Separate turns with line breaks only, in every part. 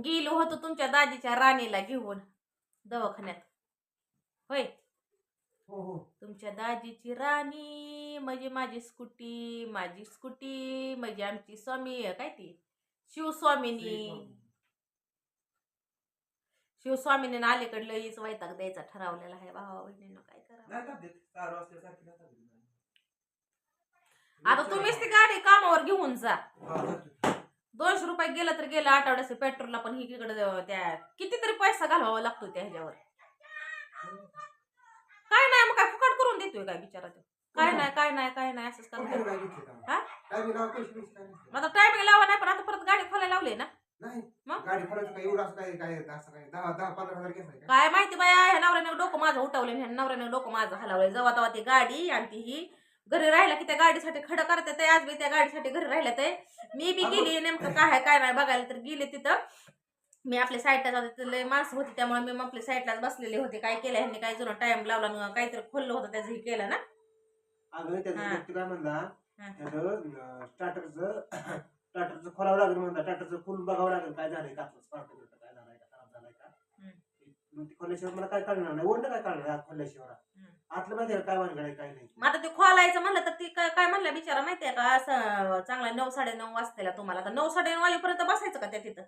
गेलो होतो तुमच्या दाजीच्या राणीला घेऊन दवाखान्यात. होय?
हो हो.
तुमच्या दाजीची राणी म्हणजे माझी स्कूटी माझी स्कूटी म्हणजे आमची स्वामी काय ती? शिवस्वामिनी. शिवस्वामीने अलीकडलं हीच वैताग द्यायचा ठरवलेला आहे. भावा बहिणीनं काय करा? आता तुम्हीच ती गाडी कामावर घेऊन जा. दोनशे रुपये गेलं तर गेलं आठवड्याचं पेट्रोलला पण इकडे त्या कितीतरी पैसा घालवावा लागतो त्या ह्याच्यावर काय नाही मग काय फुकट करून देतोय काय बिचारा तो? काय नाही काय नाही काय नाही असंच करतो? हा? आता टायमिंग लावा. नाही पण आता परत गाडी खोलायला लावली ना?
काय
माहिती बाया ह्या नवऱ्याने डोकं माझं उठवलं ह्या नवऱ्याने डोकं माझं हलवलंय. जेव्हा तेव्हा ती गाडी आणि ती ही घरी राहिला की त्या गाडीसाठी खडं करते ते आज बी त्या गाडीसाठी घरी राहिलं ते. मी बी गेली नेमकं काय आहे काय नाही बघायला तर गेले तिथं. मी आपल्या साईडला जाते लय माणसं होती त्यामुळे मी आपल्या साईडलाच बसलेले होते. काय केलं ह्यांनी काय जुनं टाइम लावला काहीतरी खोललं होतं त्याचं हे केलं ना.
अगं त्याचं. व्यक्ती काय म्हणला. त्याचं स्टार्टरचं स्टार्टरचं खोलावं लागेल म्हणला स्टार्टरचं फुल बघावं लागेल काय स्पार्क काय झालंय का खराब झालंय का
हम्म.
मग ती खोल्याशिवाय मला काय कळणार नाही. काय कळणार आत खोल्याशिवाय?
हम्म.
आतलं माहिती आहे का काय वानगड आहे काय नाही
मग आता ते खोलायचं म्हणलं तर ती काय काय म्हणलं बिचारा माहितीये का? असं चांगला नऊ साडे नऊ वाजतेला तुम्हाला. तर नऊ साडे नऊ वाजेपर्यंत बसायचं का त्या तिथं?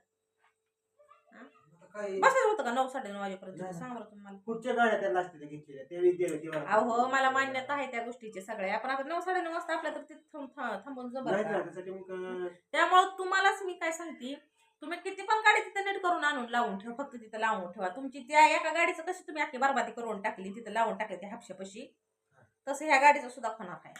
आता काय
बसायचं होतं का नऊ साडे नऊ वाजेपर्यंत. सांग बरं तुम्हाला.
पुढच्या गाड्या त्यांना असते घेतलेल्या.
अहो मला मान्यता आहे त्या गोष्टीची सगळ्या. आपण आता नऊ साडे नऊ वाजता आपल्या तर तिथं थांब- थांब- थांबून जबर
नाही ना, त्यासाठी मग अं,
त्यामुळे तुम्हालाच मी काय सांगते तुम्ही किती पण गाडी तिथं नीट करून आणून लावून ठेवा फक्त तिथं लावून ठेवा. तुमची त्या एका गाडीचं कशी तुम्ही अख्खी बरबादी करून टाकली तिथं लावून टाकली त्या हापशापाशी? तसं ह्या गाडीचं सुद्धा होणार आहे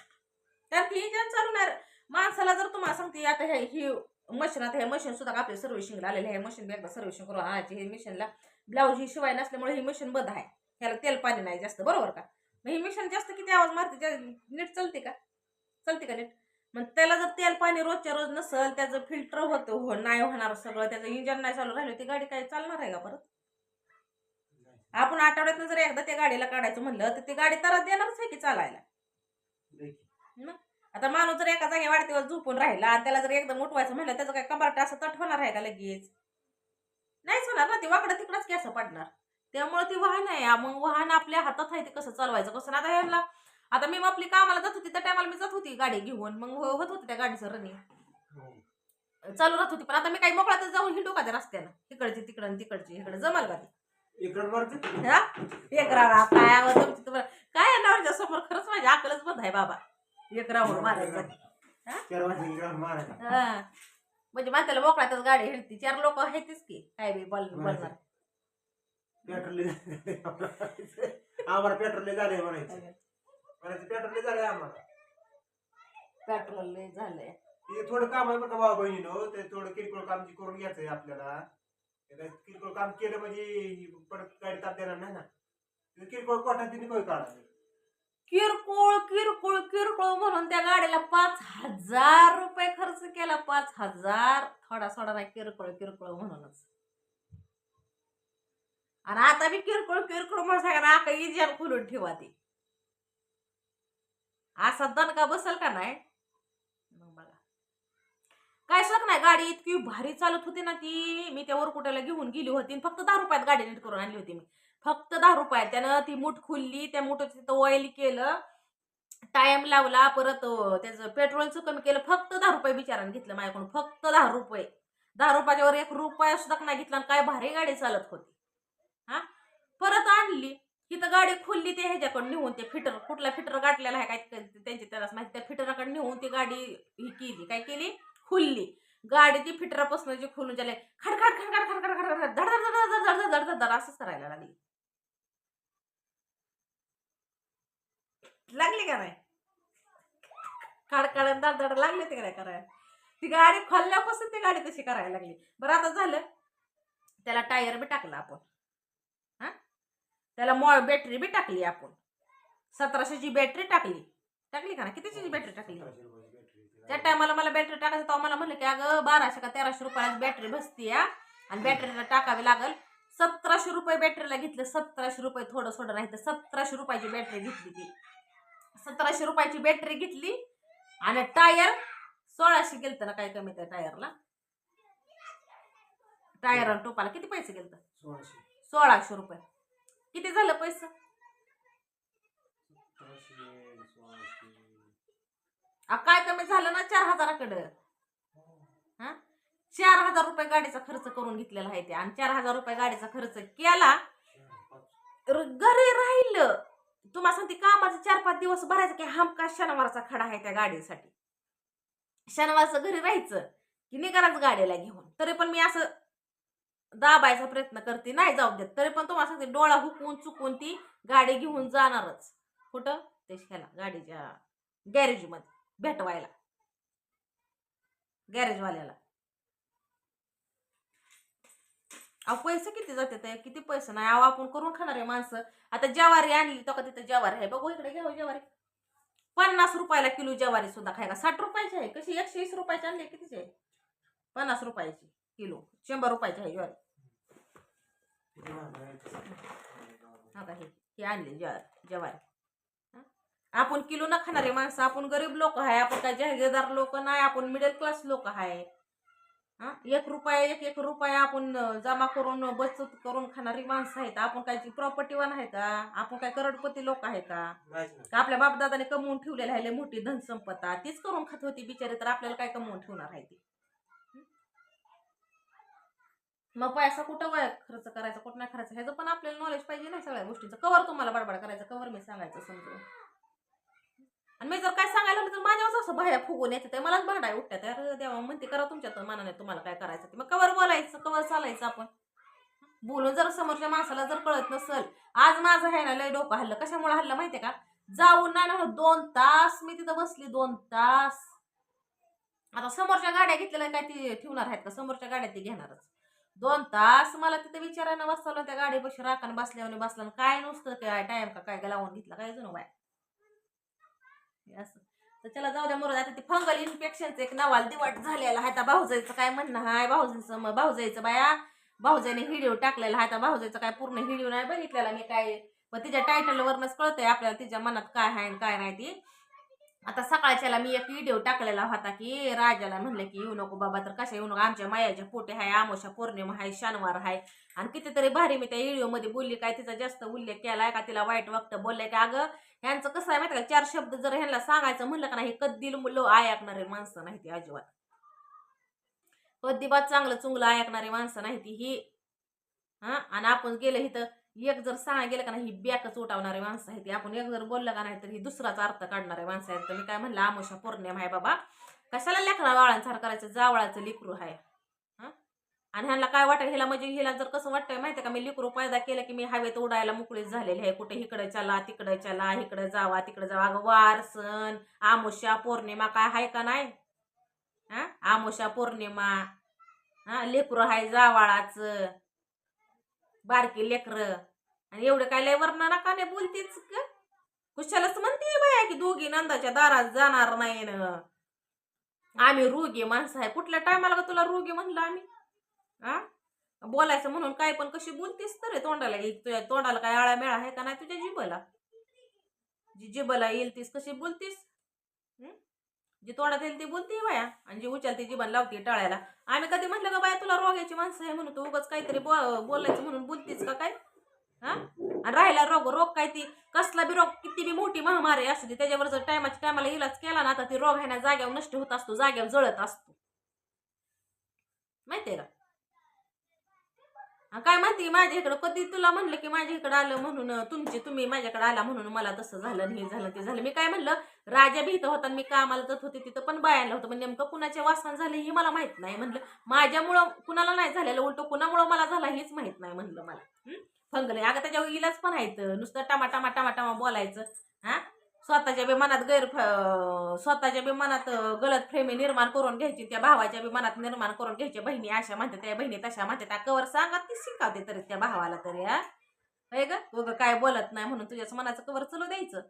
तर ती इंजन चालवणार माणसाला जर तुम्हाला सांगते आता हे ही मशीन आता हे मशीन सुद्धा आपल्या सर्व्हिसिंगला आलेलं आहे. मशीन एकदा सर्व्हिसिंग करून आणायची हे मशीनला ब्लाऊज ही शिवाय नसल्यामुळे ही मशीन बंद आहे. ह्याला तेल पाणी नाही जास्त बरोबर का? मग ही मशीन जास्त किती आवाज मारते नीट चालते का? चालते का नीट? मग त्याला जर तेल पाणी रोजच्या रोज नसल त्याचं फिल्टर होतं हो नाही होणार सगळं त्याचं इंजन नाही चालू राहिलं ती गाडी काय चालणार आहे का परत? आपण आठवड्यातनं जर एकदा त्या गाडीला काढायचं म्हणलं तर ती गाडी तर देणारच आहे की चालायला. आता माणूस जर एका जागी वाढतीवर झोपून राहिला आणि त्याला जर एकदम उठवायचं म्हणलं त्याचं काय कंबारट असं तट होणार आहे का लगेच? नाहीच होणार ना ते वाकडं तिकडंच की असं पडणार. त्यामुळे ती वाहन आहे मग वाहन आपल्या हातात आहे ते कसं चालवायचं? कसं आता ह्याला आता मी आपली कामाला जात होती त्या टायमाला मी जात होती गाडी घेऊन. मग हो- होत होती त्या गाडीचं रनिंग
हो.
चालू राहत होती पण आता मी काही मोकळ्यातच जाऊन हिंडू का त्या रस्त्यानं? तिकडची तिकडं तिकडची इकडे जमाल का ती?
इकडं
हा? एक काय नावाच्या समोर? खरंच माझी अकलच बंद आहे बाबा. एक राऊंड मारायचा. हा. म्हणजे म्हाताला मोकळ्यातच गाडी हिंडती. चार लोक आहेतच की काय बी बोल बोलणार.
पेट्रोल आम्हाला पेट्रोल म्हणायचं. म्हणायचं पेट्रोल झालंय आम्हाला.
पेट्रोल लय झालंय.
ते थोडं काम आहे बरं का बाबा बहिणीनो ते थोडं किरकोळ काम जे करून घ्यायचंय आपल्याला ते काय किरकोळ काम केलं म्हणजे परत गाडी ताप देणार नाही ना. ते किरकोळ कोठा तिने काही काढा
किरकोळ किरकोळ किरकोळ म्हणून त्या गाडीला पाच हजार रुपये खर्च केला पाच हजार. थोडा थोडा नाही किरकोळ किरकोळ म्हणूनच. आणि आता बी किरकोळ किरकोळ म्हणून सगळ्यांना आका इजन खोलून ठेवा ती. असा दणका बसल का नाही? मग बघा. काय शक नाही गाडी इतकी भारी चालत होती ना ती. मी त्या वरकुट्याला घेऊन गेली होती आणि फक्त दहा रुपयात गाडी नीट करून आणली होती मी. फक्त दहा रुपयात. त्यानं ती मूठ खुलली त्या मुठाचं तिथं ऑइल केलं टाइम लावला परत त्याचं पेट्रोलचं कमी केलं फक्त दहा रुपये बिचाराने घेतलं माझ्याकडून फक्त दहा रुपये. दहा रुपयाच्यावर एक रुपया सुद्धा नाही घेतला आणि काय भारी गाडी चालत होती. हा? परत आणली. तिथं गाडी खुलली ते ह्याच्याकडून निघून ते फिटर कुठला फिटर गाठलेला आहे काय त्यांची त्यालाच माहिती त्या फिटराकडे निघून ती गाडी ही केली. काय केली? खुलली. गाडी ती फिटरापासून जी खुलून झाले खडखड खडखड खडखड खडखड धड धड धड धड धड असंच करायला लागली. लागली का नाही? खडखड धड धड लागले ते काय करायला? ती गाडी खोलल्यापासून ती गाडी तशी करायला लागली. बरं आता झालं. त्याला टायर बी टाकला आपण. त्याला मॉ बॅटरी बी टाकली आपण. सतराशेची बॅटरी टाकली. टाकली का ना कितीची बॅटरी टाकली? त्या टायमाला मला बॅटरी टाकायचं तेव्हा मला म्हणलं की अगं बाराशे का तेराशे रुपयाला बॅटरी बसते या. आणि बॅटरीला टाकावी लागल. सतराशे रुपये बॅटरीला घेतलं. सतराशे रुपये थोडं थोडं राहिलं. सतराशे रुपयाची बॅटरी घेतली ती. सतराशे रुपयाची बॅटरी घेतली आणि टायर सोळाशे गेलतं ना काय कमी त्या टायरला? टायर आणि टोपाला किती पैसे गेलं
सोळाशे.
सोळाशे रुपये. किती झालं पैसे? काय कमी झालं ना चार हजाराकडं? हा? चार हजार रुपये गाडीचा खर्च करून घेतलेला आहे ते. आणि चार हजार रुपये गाडीचा खर्च केला घरी राहिलं. तुम्हाला सांगते कामाचं चार पाच दिवस भरायचं की हमका शनिवारचा खडा आहे त्या गाडीसाठी. शनिवारचं घरी राहायचं की निघालाच गाडीला घेऊन. तरी पण मी असं दाबायचा प्रयत्न करते नाही जाऊ देत. तरी पण तुम्हाला सांगते डोळा हुकून चुकून ती गाडी घेऊन जाणारच. कुठं? ते ह्याला गाडीच्या गॅरेजमध्ये भेटवायला. गॅरेजवाल्याला. अहो पैसे किती जाते ते? किती पैसे नाही? अहो आपण करून खाणार आहे माणसं. आता ज्वारी आणली तर का तिथं ज्वारी आहे? बघू इकडे घ्यावं हो ज्वारी. पन्नास रुपयाला किलो ज्वारी सुद्धा खायला. साठ रुपयाची आहे. कशी? एकशे वीस रुपयाची आणली कितीची आहे? पन्नास रुपयाची. किलो. शंभर रुपयाची आहे ज्वारी. हा का हे हे आणली ज्वारी. ज्वारी आपण किलो न खाणारे माणसं आपण गरीब लोक आहे आपण काय जहागीरदार लोक नाही आपण मिडल क्लास लोक आहे. हा? एक रुपया एक एक रुपया आपण जमा करून बचत करून खाणारी माणसं आहेत. आपण काय प्रॉपर्टीवान आहे का? आपण काय करोडपती लोक आहे का? आपल्या बापदादाने कमवून ठेवलेले आहे मोठी धनसंपदा तीच करून खात होती बिचारी तर आपल्याला काय कमवून ठेवणार आहे ती? मग पैसा कुठं वय खर्च करायचा कुठं नाही खर्च? ह्याचं पण आपल्याला नॉलेज पाहिजे ना सगळ्या गोष्टीचं. कवर तुम्हाला बडबड करायचं कवर मी सांगायचं समजून. आणि मी जर काय सांगायला तर माझ्यावर असं बाहेर फुगून येते ते मलाच भांडाय उठत्या तर देवा म्हणते करा तुमच्या मनाने तुम्हाला काय करायचं ते. मग कवर बोलायचं कवर चालायचं आपण. बोलून जर समोरच्या माणसाला जर कळत नसल आज माझं आहे ना लय डोकं हल्लं. कशामुळे हल्लं माहितीये का? जाऊन नाही ना दोन तास मी तिथं बसली दोन तास. आता समोरच्या गाड्या घेतलेल्या काय ती ठेवणार आहेत का? समोरच्या गाड्या ती घेणारच. दोन तास मला तिथं विचारायला बसवलं त्या गाडीपाशी राखान बसल्यावर बसला आणि काय नुसतं काय टाइम का काय लावून घेतला काय जुनं बाय. असं. तर त्याला जाऊ द्या मुरुदा आता ते फंगल इन्फेक्शनचं एक नवाल दिवाट झालेला आहे. भाऊजाईचं काय म्हणणं हाय? भाऊजाईचं मग भाऊजाईचं बाया भाऊजाईने व्हिडिओ टाकलेला आहे. आता भाऊजाईचं काय पूर्ण व्हिडिओ नाही बघितलेला. मी काय पण तिच्या टायटलवरनच कळतंय आपल्याला तिच्या मनात काय आहे काय नाही ती. आता सकाळच्याला मी एक व्हिडिओ टाकलेला होता की राजाला म्हणलं की येऊ नको बाबा तर कशा येऊ नको? आमच्या मायाच्या पोटे आहे आमोशा पौर्णिमा आहे शनिवार आहे आणि कितीतरी भारी मी त्या व्हिडिओमध्ये बोलली काय तिचा जास्त उल्लेख केलाय का? तिला वाईट वक्त बोललाय की? अगं ह्यांचं कसं आहे माहिती का? चार शब्द जर ह्यांना सांगायचं म्हणलं का नाही कधी मुलं ऐकणारे माणसं नाही ती अजिबात. कधीबात चांगलं चुंगलं ऐकणारी माणसं नाही ती ही. हा? आणि आपण गेलं इथं एक जर सांगा गेलं का नाही ही बॅकच उठवणारी माणसं आहेत. आपण एक जर बोललं का नाही तर ही दुसराच अर्थ काढणारे माणसं आहेत. तर मी काय म्हणलं आमोशा पौर्णिमा आहे बाबा. कशाला लेकरा वाळांसार करायचं? जावळाचं लिकरू आहे. आणि ह्यांना काय वाटेल? ह्याला म्हणजे ह्याला जर कसं वाटतंय माहिती का? मी लिकरू पैदा केलं की मी हवेत उडायला मोकळीच झालेली आहे. कुठे इकडे चला तिकडे चला इकडे जावा तिकडे जावा. अगं वार सण आमोशा पौर्णिमा काय आहे का नाही? हा? आमोशा पौर्णिमा. हा? लेकरू आहे जावाळाचं. बारकी लेकरं. आणि एवढं काय लय वर्णना का नाही बोलतेच का कुशालाच म्हणते बाया की दोघी नंदाच्या दारात जाणार नाही न. आम्ही रोगी माणसं आहे. कुठल्या टायमाला का तुला रोगी म्हणलं आम्ही? हा बोलायचं म्हणून काय पण कशी बोलतीस तर तोंडाला येईल तुझ्या तोंडाला काय आळा मेळा आहे का नाही तुझ्या जिबला जी जिबला येईल तीस कशी बोलतीस? जी तोंडात येईल ती बोलते बाया. आणि जी उचलते जीवन लावते टाळायला. आम्ही कधी म्हटलं का बाया तुला रोग्याची माणसं आहे म्हणून तू उगाच काहीतरी बो बोलायचं म्हणून बोलतीस का काय? हा? आणि राहिला रोग रोग काय ती? कसला बी रोग किती बी मोठी महामारी असते त्याच्यावर जर टायमाच्या टायमाला इलाज केला ना आता ती रोग आहे जाग्यावर नष्ट होत असतो जाग्यावर जळत असतो. माहितीये का? काय माहिती माझ्या इकडं कधी तुला म्हणलं की माझ्या इकडं आलं म्हणून तुमची तुम्ही माझ्याकडे आला म्हणून मला तसं झालं हे झालं ते झालं. मी काय म्हणलं राजा भीत होता मी कामाला जात होते तिथं पण बायांना होतं पण नेमकं कुणाच्या वासन झालं हे मला माहीत नाही म्हणलं. माझ्यामुळं कुणाला नाही झालेलं उलट कुणामुळं मला झाला हेच माहीत नाही म्हणलं मला. फंगले अगं त्याच्यावर इलाज पण आहेत नुसतं टमा टमा टमा टमा बोलायचं. हा? स्वतःच्या बी मनात गैर स्वतःच्या बी मनात गलत फ्रेमी निर्माण करून घ्यायची. त्या भावाच्या बी मनात निर्माण करून घ्यायची बहिणी अशा म्हणते त्या बहिणी तशा म्हणते त्या कवर सांगा ती शिकावते तरी त्या भावाला तरी हा? हे ग? उगं काय बोलत नाही म्हणून तुझ्याच मनाचं कवर चलू द्यायचं.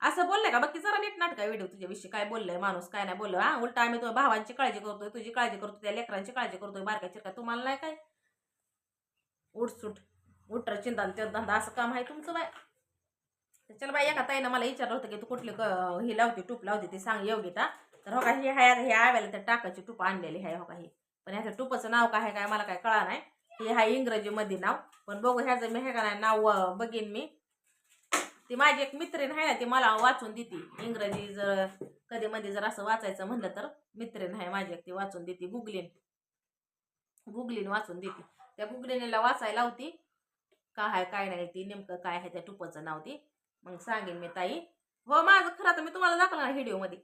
असं बोललंय का? बाकी जरा नीट नाटका व्हिडिओ तुझ्याविषयी. काय बोललंय माणूस काय नाही बोललो. हा? उलटा आम्ही तुझ्या भावांची काळजी करतोय तुझी काळजी करतोय त्या लेकरांची काळजी करतोय बारकाची चिरका तुम्हाला नाही काय? उठसूट. उठर चिंता ते धंदा असं काम आहे तुमचं बाय. चल बाई एका ताईनं मला विचारलं होतं की तू कुठली हे लावते टूप लावते ते सांग योगिता तर हो का हे हाय हे आव्याला तर टाकाची टूप आणलेली आहे हो का हे. पण ह्याचं टुपाचं नाव काय आहे काय मला काय कळा नाही. हे आहे इंग्रजीमध्ये नाव. पण बघू ह्याचं मी हे का नाही नाव बघीन मी. ती माझी एक मित्रीण आहे ना ती मला वाचून देते. इंग्रजी जर कधी मध्ये जर असं वाचायचं म्हणलं तर मित्रीण आहे माझी एक ती वाचून देते गुगलीन. गुगलीन वाचून देते. त्या गुगलीनेला वाचायला होती काय आहे काय नाही ती नेमकं काय आहे त्या टुपाचं नाव ती. मग सांगेन मी ताई. हो माझं खरं तर मी तुम्हाला दाखवलं ना व्हिडिओमध्ये.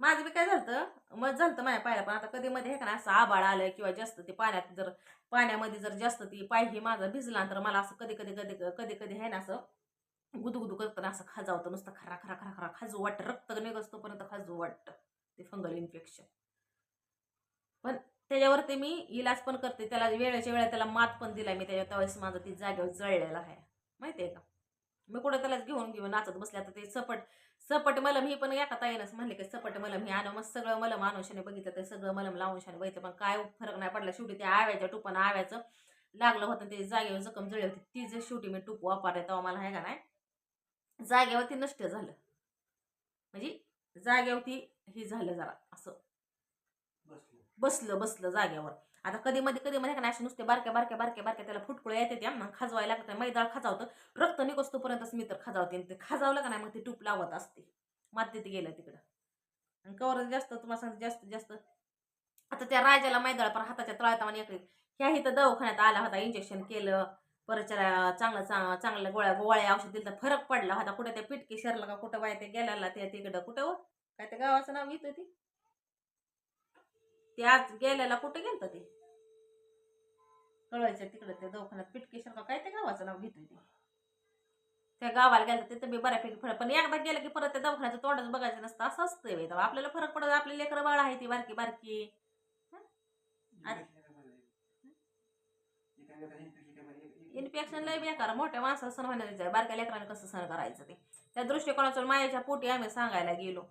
माझं बी काय झालं मग झालं माझ्या पायाला पण आता कधी मध्ये हे का नाही असं आबाळ आलं किंवा जास्त ते पाण्यात जर पाण्यामध्ये जर जास्त ती पायही माझा भिजला तर मला असं कधी कधी कधी कधी कधी आहे ना असं गुदगुदू करताना असं खाजावतं नुसतं खरा खरा खरा खरा खाजू वाटतं. रक्त निघत तोपर्यंत खाजू वाटतं. ते फंगल इन्फेक्शन त्याच्यावरती मी इलाज पण करते. त्याला वेळेच्या वेळा त्याला मात पण दिला मी त्याच्या त्यावेळेस माझं ती जागेवर जळलेलं आहे. माहिती आहे का? मी कुठं त्याला घेऊन घेऊन नाचत बसल्या तर ते सपट सपट मलम ही पण एका ताईनंच म्हणले की सपट मलम ही आणून मग सगळं मलम आणून बघितलं ते सगळं मलम लावून शाने बघितलं. पण काय फरक नाही पडला. शेवटी त्या आव्याच्या टुपानं आव्याचं लागलं होतं ते जागेवर जखम जळली होती. ती जे शेवटी मी टूप वापरले तेव्हा मला आहे का नाही? जागेवरती नष्ट झालं. म्हणजे जागेवरती हे झालं जरा असं.
बसलं
बसलं जाग्यावर आता कधी मध्ये कधी मध्ये का नाही नुसते बारक्या बारक्या बारक्या बारक्या त्याला फुटकुळे येते त्या मग खाजवायला लागतं मैदाळ खाजावतं. रक्त निघोस मी तर खाजावते. आणि ते खाजावलं का नाही मग ते टूप लावत असते. मातीत गेलं तिकडं. आणि कवर जास्त तुम्हाला सांगते जास्त जास्त. आता त्या राजाला मैदाळ पण हाताच्या तळात आणि एक ह्या इथं दवाखान्यात आला होता इंजेक्शन केलं. परत त्याला चांगलं चांगलं गोळ्या गोळ्या औषध दिलं तर फरक पडला होता. कुठे त्या पिटकी शरला का कुठं बाय ते गेल्याला त्या तिकडं कुठं हो? काय त्या गावाचं नाव येतं ते? ते आज गेल्याला कुठे गेलं ते? कळवायचं तिकडं त्या दवाखान्यात पिटकेशन का काय ते गावाचं नाव घेतोय ते. त्या गावाला गेलं तिथं मी बऱ्यापैकी फरक पण एकदा गेलं की परत त्या दवाखान्याचं तोंडच बघायचं नसतं. असं असतं बाई आपल्याला फरक पडत आपली लेकरं बाळ आहे ती बारकी बारकी. इन्फेक्शन लय बेकार. मोठ्या माणसाला सण म्हणायचं आहे बारक्या लेकरांनी कसं सण करायचं ते? त्या दृष्टिकोनातून मायाच्या पोटी आम्ही सांगायला गेलो.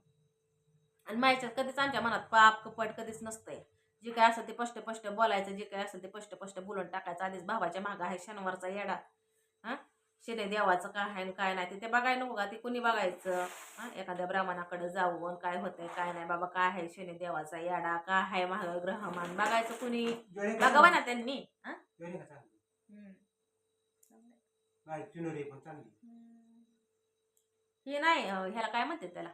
आणि मायाच्यात कधीच आमच्या मनात पाप कपट कधीच नसतंय. जे काय असेल ते पष्ट पष्ट बोलायचं जे काय असेल ते पष्ट पष्ट बोलून टाकायचं. आधीच भावाच्या मागं आहे शनिवारचा येडा. हां? शिने देवाचं काय आहे आणि काय नाही ते- बघायला नको का ते कुणी बघायचं? हां? एखाद्या ब्राह्मणाकडे जाऊन काय होतंय काय नाही बाबा काय आहे शनी देवाचा येडा काय आहे महाग ग्रहमान? बघायचं कुणी? बघावं ना त्यांनी हां? हे नाही ह्याला काय म्हणते त्याला?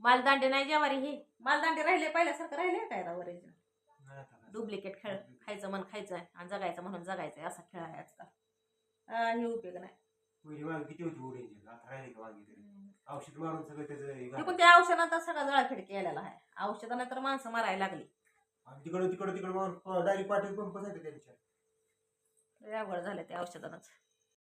मालदांडे नाही जेवारी हे. मालदांडे राहिले पहिल्यासारखं राहिले काय राव ओरिजिनल
नाही आता काय.
डुप्लिकेट खेळ. खायचं मन खायचं आहे आणि जगायचं म्हणून जगायचं आहे असा खेळ आहे आजकाल. हे उपयोग नाही.
किती होती ओरेंज आता राहिली का वांगी तरी? औषध मारून सगळं त्याचं हे.
पण त्या औषधात सगळा जळाखेड केलेला आहे. औषधाने तर माणसं मारायला लागली.
आणि तिकडं तिकडं तिकडं डायरेक्ट पाठी पंप त्यांच्या.
अवघड झालं त्या औषधानंच.